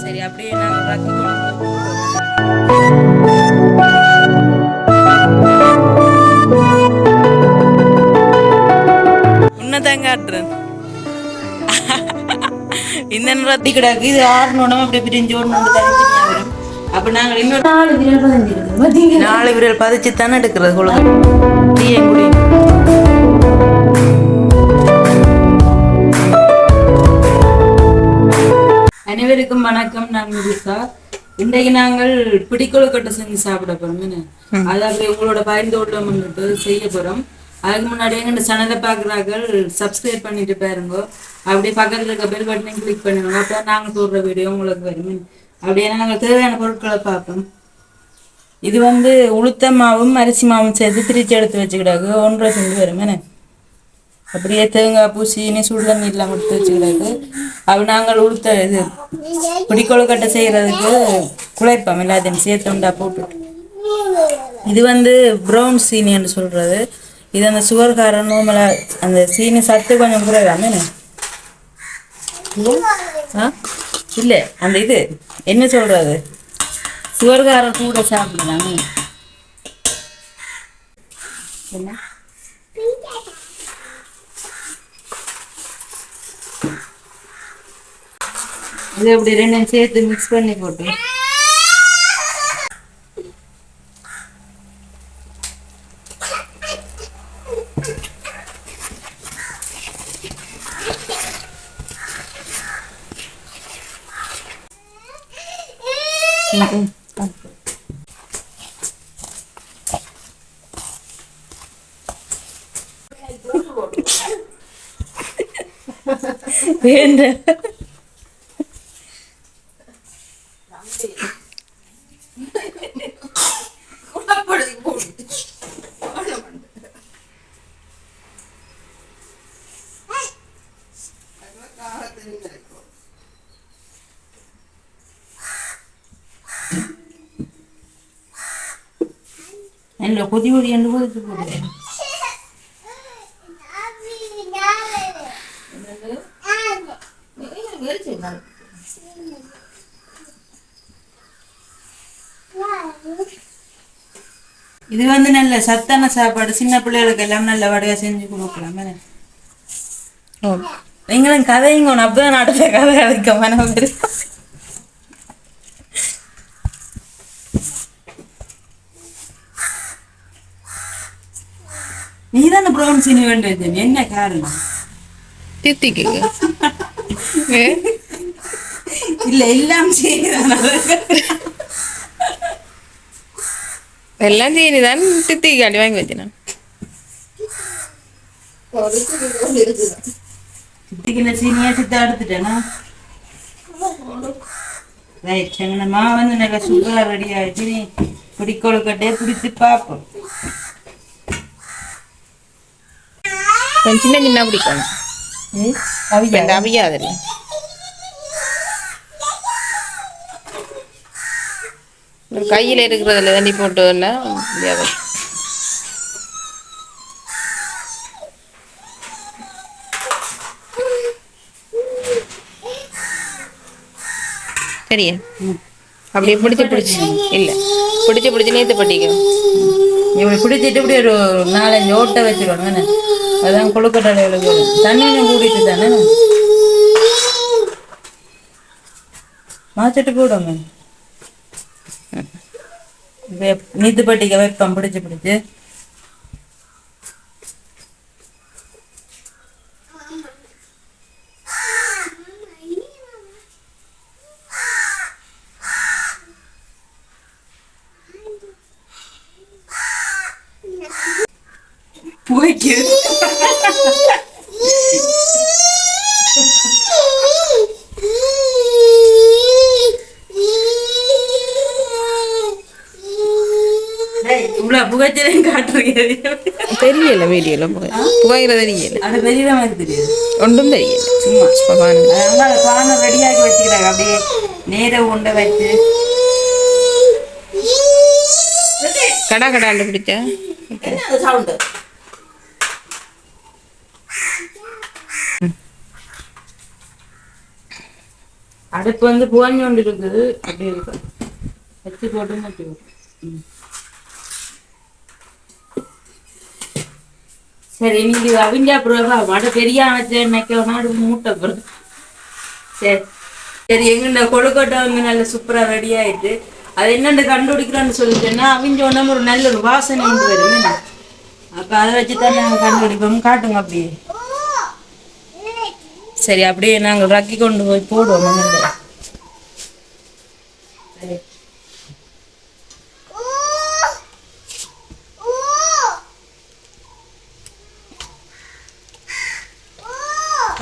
சரி அப்படியே நாங்கள் ரத்தி குழம்பு உன்னதான் காட்டுறேன் இந்த ரத்தி கிடாக்கு. இது ஆறணும் அப்படியே பிரிஞ்சு ஒன்று வரும் அப்ப நாங்கள் நாலு விரல் நாலு விரல் பதிச்சு தானே எடுக்கிறது டீயும் அனைவருக்கும் வணக்கம். நான் முருசா இன்றைக்கு நாங்கள் பிடிக்கொழுக்கட்டை செஞ்சு சாப்பிட போறோம். என்ன? அது உங்களோட பயந்து உள்ளவங்கட்டு செய்ய போறோம். அதுக்கு முன்னாடி எங்க சேனலை பார்க்குறார்கள் சப்ஸ்கிரைப் பண்ணிட்டு பாருங்க. அப்படியே பக்கத்துல இருக்க பெல் பட்டனையும் கிளிக் பண்ணுங்க. அப்போ நாங்கள் போடுற வீடியோ உங்களுக்கு வரும். அப்படியே நாங்கள் தேவையான பொருட்களை பார்ப்போம். இது வந்து உளுத்த மாவும் அரிசி மாவும் சேர்த்து திரிச்சு எடுத்து வச்சுக்கிடாக்கு ஒன்றரை செஞ்சு வரும். என்ன? அப்படியே தேங்காய் பூ சீனி சுடு தண்ணி எல்லாம் கொடுத்து வச்சுக்கிறது. அப்ப நாங்கள் உளுத்த இது பிடிக்கொழுக்கட்டை செய்யறதுக்கு குழைப்போம் எல்லாத்தையும் சேர்த்து உண்டா போட்டு இது வந்து ப்ரௌன் சீனின்னு சொல்றது. இது அந்த சுகர்கார நோமலா அந்த சீனி சத்து கொஞ்சம் குறைவாமே ஆ? இல்லை அந்த இது என்ன சொல்றது? சுகர்காரன் கூட சாப்பிடலாமே என்ன? இது அப்படி ரெண்டும் சேர்த்து மிக்ஸ் பண்ணி போட்டு ம், நல்ல கொதி கொதி என்று கொதிச்சு போடுறேன் இது வந்து நல்ல சத்தான சாப்பாடு. சின்ன பிள்ளைகளுக்கு எல்லாம் நல்ல வடையா செஞ்சு கொடுக்கலாம்? நீங்களும் கதைங்க அப்பதான் நடத்த கதை கதைக்க மனம் வரும். நீதானே ப்ரௌன் சீனி வேண்டியது என்ன காரணம் தித்திக்குங்க ஏ? இல்ல எல்லாம் சீனிதான் எல்லாம் சீனி தான் தித்திக்காண்டி வாங்கி வச்சு நான் சித்திக்கின சீனியா சித்தா எடுத்துட்டேனா ரைட் செங்கனமா வந்து நல்லா சூப்பரா ரெடி ஆயிடுச்சு நீ பிடிக்கொழுக்கட்டே பிடிச்சு பார்ப்போம் கொஞ்சம் சின்ன சின்ன பிடிக்கணும் அவியாதில்ல கையில் இருக்கிறதுல தண்ணி போட்டோன்னா முடியாது. சரியா அப்படியே பிடிச்சி பிடிச்சி. இல்லை. பிடிச்சி பிடிச்சி நேற்று பட்டிக்கும் இப்படி பிடிச்சிட்டு இப்படி ஒரு நாலஞ்சு ஓட்டை வச்சிருவாங்க? அதான் கொழுக்கட்டை அளவுக்கு வரும் தண்ணி கூட்டிட்டு தானே? மாச்சிட்டு போடுவோங்க நீத்து பட்டிக்க வைப்பேன் பிடிச்சு பிடிச்சு. போய்க்கு. இவ்வளவு புகைச்சலையும் காட்டுறீங்க. தெரியல வீடியோவில் புகை. புகையில தெரியல அது பெரிய மாதிரி தெரியாது? ஒன்றும் தெரியல. சும்மா. சும்மா பாருங்க. அதனால பானை ரெடியாக்கி வச்சுக்கிறாங்க. அப்படியே நேர உண்டை வச்சு. கடா கடாண்டு பிடிச்சா? சவுண்டு அடுப்பு வந்து புகஞ்சு கொண்டு இருக்குது அப்படி இருக்கு. வச்சு போட்டு ம். சரி நீங்க அவிஞ்சா அப்புறம் வடை பெரிய வச்சு மாடு மூட்டை பிறகு. சரி. சரி எங்க கொழுக்கட்டை வந்து நல்ல சூப்பரா ரெடி ஆயிட்டு அது என்னென்னு கண்டுபிடிக்கிறோன்னு சொல்லிட்டேன்னா அவிஞ்ச உடம்பு ஒரு நல்ல ஒரு வாசனை கொண்டு வரும் என்ன? அப்ப அதை வச்சு தான் நாங்கள் கண்டுபிடிப்போம். காட்டுங்க அப்படியே. சரி அப்படியே நாங்கள் ரக்கி கொண்டு போய் போடுவோம் மண்ணில்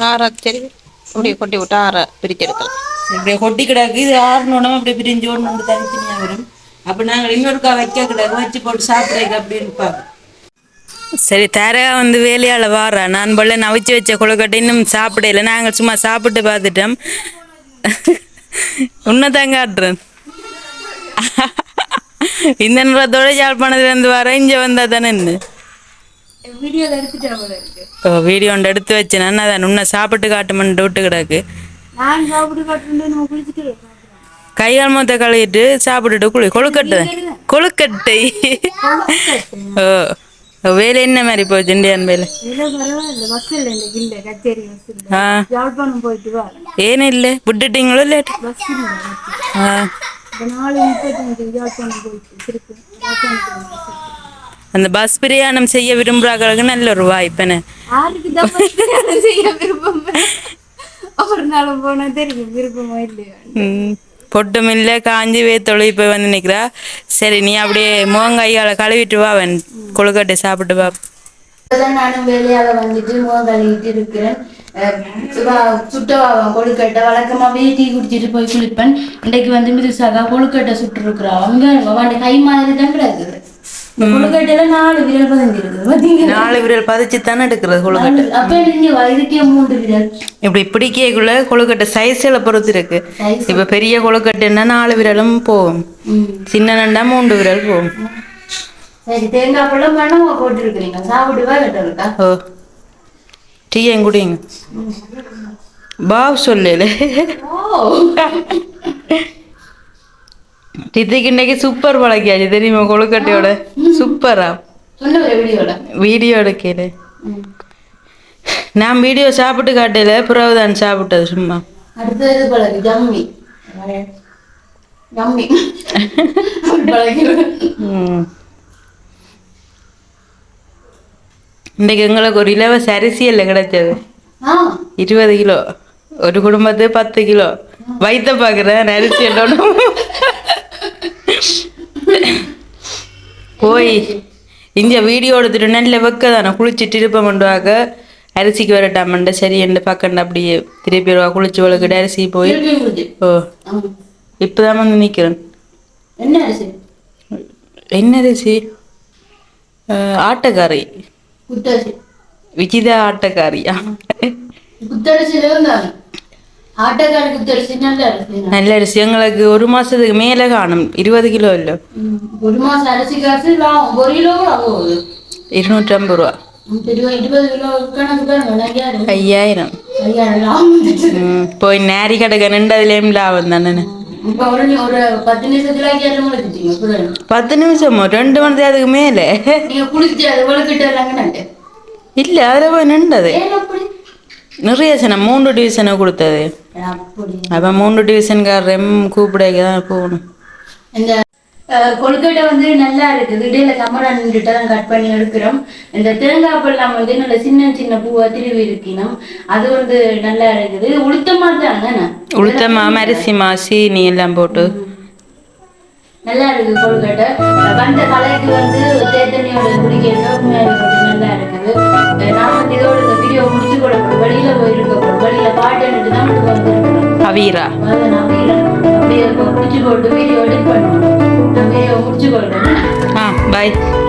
ஆற சரி அப்படியே கொட்டி விட்டு ஆற பிரிச்சு எடுக்கலாம் இப்படியே கொட்டி கிடக்கு. இது ஆறணுன்னா அப்படியே பிரிஞ்சு ஒன்று தனித்தனியாக வரும். அப்போ நாங்கள் இன்னொருக்கா வைக்க கிடக்கு. வச்சு போட்டு சாப்பிட்றதுக்கு அப்படின்னு பார்ப்போம் சரி தரகா வந்து வேலையால் வாரா நான் போல நவிச்சு வச்ச கொழுக்கட்டை இன்னும் சாப்பிடல. நாங்கள் சும்மா சாப்பிட்டு பார்த்துட்டோம். உன்னதான் காட்டுறேன். இந்த நேரத்தோட யாழ்ப்பாணத்துலேருந்து வர இங்கே வந்தால் தானே என்ன வீடியோல எடுத்துட்டு போல இருக்கு. ஓ வீடியோ ஒன்று எடுத்து வச்சேன். அதான் உன்னை சாப்பிட்டு காட்டுமென்னு விட்டு கிடக்கு நான் கைகால் மொத்த கழுவிட்டு சாப்பிட்டுட்டு குளி கொழுக்கட்டை. கொழுக்கட்டை. ஓ வேலை என்ன மாதிரி போச்சு இந்தியன் வேலை? ஆ. இல்லை? விட்டுட்டீங்களோ லேட் ஆ. நாலு முப்பத்தஞ்சு அந்த பஸ் பிரயாணம் செய்ய விரும்புகிறாங்களுக்கு நல்ல ஒரு வாய்ப்புன்னு பொட்டும் இல்லை காஞ்சி வேத்தொழி போய் வந்து நிற்கிறா சரி நீ அப்படியே முகங்கையால கழுவிட்டு வா அவன் கொழுக்கட்டை சாப்பிட்டு வா. நானும் வேலையால வந்துட்டு முகம் கழுவிட்டு இருக்கிறேன். சுட்டவாவன் கொழுக்கட்டை. வழக்கமாவே டீ குடிச்சிட்டு போய் குளிப்பேன். இன்னைக்கு வந்து மிதுசாக கொழுக்கட்டை சுட்டு இருக்கிறா அவங்க கை மாதிரி தான் கிடக்குது இந்த கொழுக்கட்டையில நாலு விரல் பதிஞ்சு இருக்குது பாத்தீங்களா? நாலு விரல் பதிச்சு தானே எடுக்கிறது கொழுக்கட்டை அப்ப நீங்க இதுக்கே மூன்று விரல். இப்படி பிடிக்கக்குள்ள கொழுக்கட்டை சைஸில் பொறுத்து இருக்கு. இப்போ பெரிய கொழுக்கட்டைன்னா நாலு விரலும் போகும். சின்ன நண்டா மூன்று விரல் போகும். சரி தேங்காய் பழம் மணமா போட்டுருக்கிறீங்க. சாப்பிடுவா கட்டருக்கா ஓ டீ என் குடிங்க. பாவ் சொல்லல. ஓ. டித்திக்கு இன்னைக்கு சூப்பர் பழக்கியாச்சு தெரியுமா கொழுக்கட்டையோட சூப்பரா வீடியோ எடுக்கல நான் வீடியோ சாப்பிட்டு காட்டல பிறகுதான் சாப்பிட்டது சும்மா. இன்னைக்கு எங்களுக்கு ஒரு இலவச அரிசியில் கிடைச்சது இருபது கிலோ ஒரு குடும்பத்துக்கு பத்து கிலோ வைத்த பார்க்குறேன் அரிசி எல்லாம் போய் இங்க வீடியோ எடுத்துட்டு நல்ல வெக்க தானே குளிச்சுட்டு இருப்ப வாக்க அரிசிக்கு வரட்டாமண்ட சரி என்று பக்கண்ட அப்படியே திருப்பி வருவா. குளிச்சு வளர்க்கிட்டு அரிசி போய் ஓ. இப்போதான் வந்து நிற்கிறேன் என்ன அரிசி? என்ன அரிசி? ஆட்டக்காரி. விஜிதா ஆட்டக்காரியா? நல்ல அரிசி. எங்களுக்கு ஒரு மாசத்துக்கு மேலே காணும். இருபது கிலோ இல்லை. ஒரு மாசம் அரிசி காசு ஒரு கிலோ இருநூற்றி ஐம்பது ரூபா ஐயாயிரம். போய் நேரி கிடக்க நின்றதுலேயும் லாபம் தானே. பத்து நிமிஷமோ ரெண்டு மணி நேரத்துக்கு மேலே? இல்லை அதில் போய் நின்றது. நிறைய சனம் மூன்று டிவிஷனை கொடுத்தது. அப்போ மூன்று டிவிஷன்காரரையும் கூப்பிட தான் போகணும். இந்த கொழுக்கட்டை வந்து நல்லா இருக்குது இடையில கமரான்கிட்ட தான் கட் பண்ணி எடுக்கிறோம். இந்த தேங்காய் பழம் வந்து நல்ல சின்ன சின்ன பூவா திருவி இருக்கணும் அது வந்து நல்லா இருக்குது. உளுத்தமா தானே உளுத்தமா அரிசிமா சீனி எல்லாம் போட்டு. நல்லா இருக்குது கொழுக்கட்டை. வந்த கலைக்கு வந்து தேத்தண்ணியோட குடிக்கிறது நல்லா இருக்குது. நான் வந்து இதோட இந்த வீடியோ முடிச்சு கூட வெளியில போயிருக்க வெளியில பாட்டு தான் வந்து அவீரா அப்படியே முடிச்சு போட்டு வீடியோ எடிட் பண்ணுவோம். வீடியோ முடிச்சு கொள்றேன். ஆ பாய்